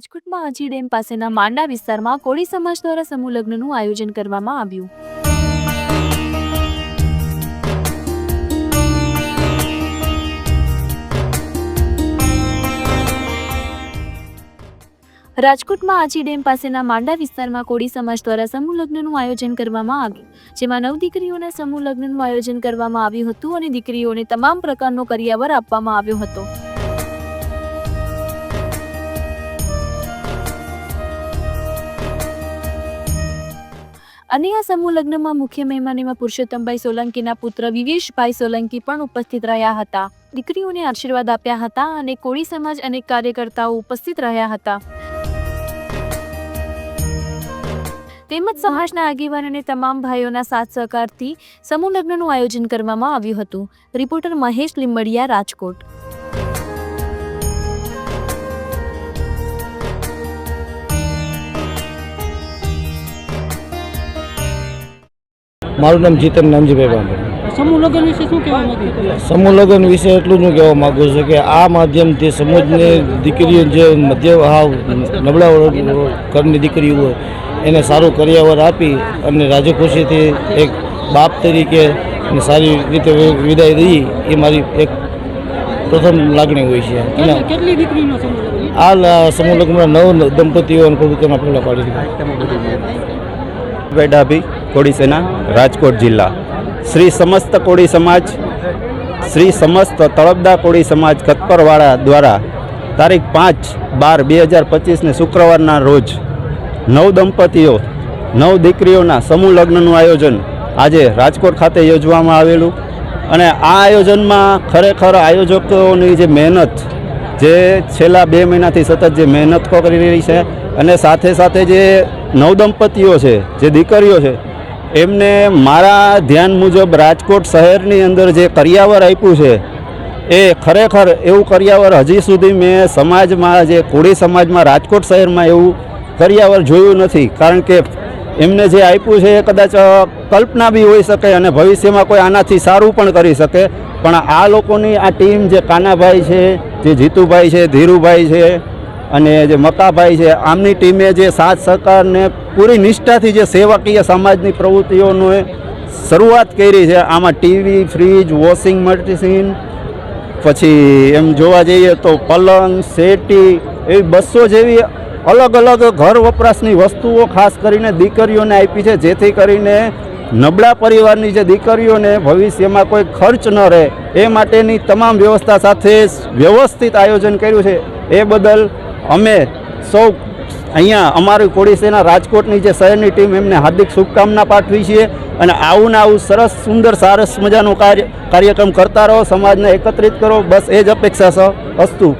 રાજકોટમાં અજી ડેમ પાસેના માંડા વિસ્તારમાં કોળી સમાજ દ્વારા સમૂહ લગ્નનું આયોજન કરવામાં આવ્યું. રાજકોટમાં આજી ડેમ પાસેના માંડા વિસ્તારમાં કોળી સમાજ દ્વારા સમૂહ લગ્નનું આયોજન કરવામાં આવ્યું. જેમાં નવ દીકરીઓના સમૂહ લગ્નનું આયોજન કરવામાં આવ્યું હતું અને દીકરીઓને તમામ પ્રકારનો કરિયાવર આપવામાં આવ્યો હતો. અને આ સમૂહ લગ્નમાં મુખ્ય મહેમાનીમાં પુરુષોત્તમભાઈ સોલંકીના પુત્ર વિવેશભાઈ સોલંકી પણ ઉપસ્થિત રહ્યા હતા. દીકરીઓને આશીર્વાદ આપ્યા હતા અને કોળી સમાજ અનેક કાર્યકર્તાઓ ઉપસ્થિત રહ્યા હતા. તેમજ સમાજના આગેવાન અને તમામ ભાઈઓના સાથ સહકારથી સમૂહ લગ્નનું આયોજન કરવામાં આવ્યું હતું. રિપોર્ટર મહેશ લીંબડિયા રાજકોટ. મારું નામ જીતન નાનજીભાઈ બાંભણ સમૂહ લગ્ન વિશે શું કહેવા માંગો સમૂહ લગ્ન વિશે એટલું જ કહેવા માગું છું કે આ માધ્યમથી સમાજની દીકરીઓ જે મધ્ય હાવ નબળા ઘરની દીકરીઓ હોય એને સારું કરિયાવર આપી અને રાજી ખુશીથી એક બાપ તરીકે સારી રીતે વિદાય દઈ એ મારી એક પ્રથમ લાગણી હોય છે. અને આ લ- સમૂહ લગ્નમાં નવ દંપતીઓ અને પ્રભુત્વના પગલાં પાડી દીધા. ભાઈ ડાભી. કોળી સેના રાજકોટ જિલ્લા. શ્રી સમસ્ત કોળી સમાજ, શ્રી સમસ્ત તળપદા કોળી સમાજ કત્પરવાળા દ્વારા તારીખ પાંચ બાર બે હજાર પચીસને શુક્રવારના રોજ નવ દંપતીઓ, નવ દીકરીઓના સમૂહ લગ્નનું આયોજન આજે રાજકોટ ખાતે યોજવામાં આવેલું. અને આ આયોજનમાં ખરેખર આયોજકોની જે મહેનત, જે છેલ્લા બે મહિનાથી સતત જે મહેનત કરી રહી છે અને સાથે સાથે જે નવદંપતીઓ છે, જે દીકરીઓ છે એમને મારા ધ્યાન મુજબ રાજકોટ શહેરની અંદર જે કરિયાવર આપ્યું છે, એ ખરેખર એવું કરિયાવર હજી સુધી મેં સમાજમાં જે કોળી સમાજમાં રાજકોટ શહેરમાં એવું કરિયાવર જોયું નથી. કારણ કે એમને જે આપ્યું છે એ કદાચ કલ્પના બી હોઈ શકે અને ભવિષ્યમાં કોઈ આનાથી સારું પણ કરી શકે. પણ આ લોકોની આ ટીમ જે કાનાભાઈ છે, જે જીતુભાઈ છે, ધીરુભાઈ છે અને જે મકાભાઈ છે, આમની ટીમે જે સાથ સહકારને પૂરી નિષ્ઠાથી જે સેવાકીય સમાજની પ્રવૃત્તિઓનો શરૂઆત કરી છે. આમાં ટીવી, ફ્રીજ, વોશિંગ મશીન, પછી એમ જોવા જઈએ તો પલંગ શેટી એવી બસો જેવી અલગ અલગ ઘર વપરાશની વસ્તુઓ ખાસ કરીને દીકરીઓને આપી છે, જેથી કરીને નબળા પરિવારની જે દીકરીઓને ભવિષ્યમાં કોઈ ખર્ચ ન રહે. એ માટેની તમામ વ્યવસ્થા સાથે વ્યવસ્થિત આયોજન કર્યું છે. એ બદલ અમે સૌ અહીંયા અમારી કોળી સેના રાજકોટની જે શહેરની ટીમ એમને હાર્દિક શુભકામના પાઠવી છીએ અને આવું ને આવું સરસ, સુંદર, સરસ મજાનું કાર્ય કાર્યક્રમ કરતા રહો, સમાજને એકત્રિત કરો. બસ એ જ અપેક્ષા છે અસ્તુ.